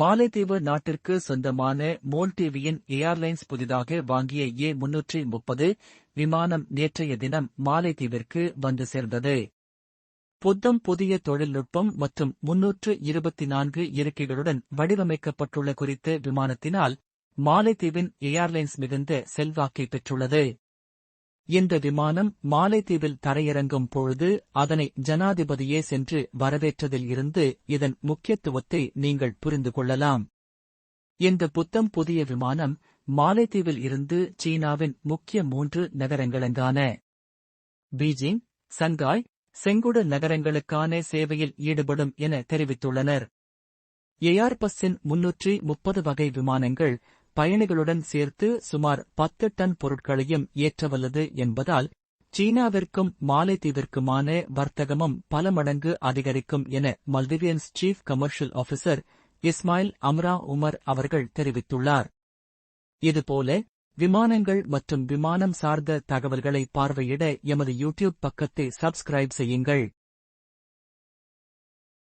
மாலைதீவு நாட்டிற்கு சொந்தமான மோல்டிவியின் ஏர்லைன்ஸ் புதிதாக வாங்கிய ஏ முன்னூற்றி முப்பது விமானம் நேற்றைய தினம் மாலைதீவிற்கு வந்து சேர்ந்தது. புத்தம் புதிய தொழில்நுட்பம் மற்றும் முன்னூற்று இருபத்தி நான்கு இருக்கைகளுடன் வடிவமைக்கப்பட்டுள்ள குறித்த விமானத்தினால் மாலைதீவின் ஏர்லைன்ஸ் மிகுந்த செல்வாக்கை பெற்றுள்ளது. இந்த விமானம் மாலைதீவில் தரையிறங்கும் பொழுது அதனை ஜனாதிபதியே சென்று வரவேற்றதில் இருந்து இதன் முக்கியத்துவத்தை நீங்கள் புரிந்து கொள்ளலாம். இந்த புத்தம் புதிய விமானம் மாலைதீவில் இருந்து சீனாவின் முக்கிய மூன்று நகரங்களங்கான பீஜிங் சங்காய் செங்குடு நகரங்களுக்கான சேவையில் ஈடுபடும் என தெரிவித்துள்ளனர். ஏஆர்பஸின் முன்னூற்றி முப்பது வகை விமானங்கள் பயணிகளுடன் சேர்த்து சுமார் பத்து டன் பொருட்களையும் ஏற்றவல்லது என்பதால் சீனாவிற்கும் மாலைத்தீவிற்குமான வர்த்தகமும் பல மடங்கு அதிகரிக்கும் என மல்டிவியன்ஸ் chief commercial officer Ismail Amra Umar அவர்கள் தெரிவித்துள்ளார். இதுபோல விமானங்கள் மற்றும் விமானம் சார்ந்த தகவல்களை பார்வையிட எமது யூடியூப் பக்கத்தை சப்ஸ்கிரைப் செய்யுங்கள்.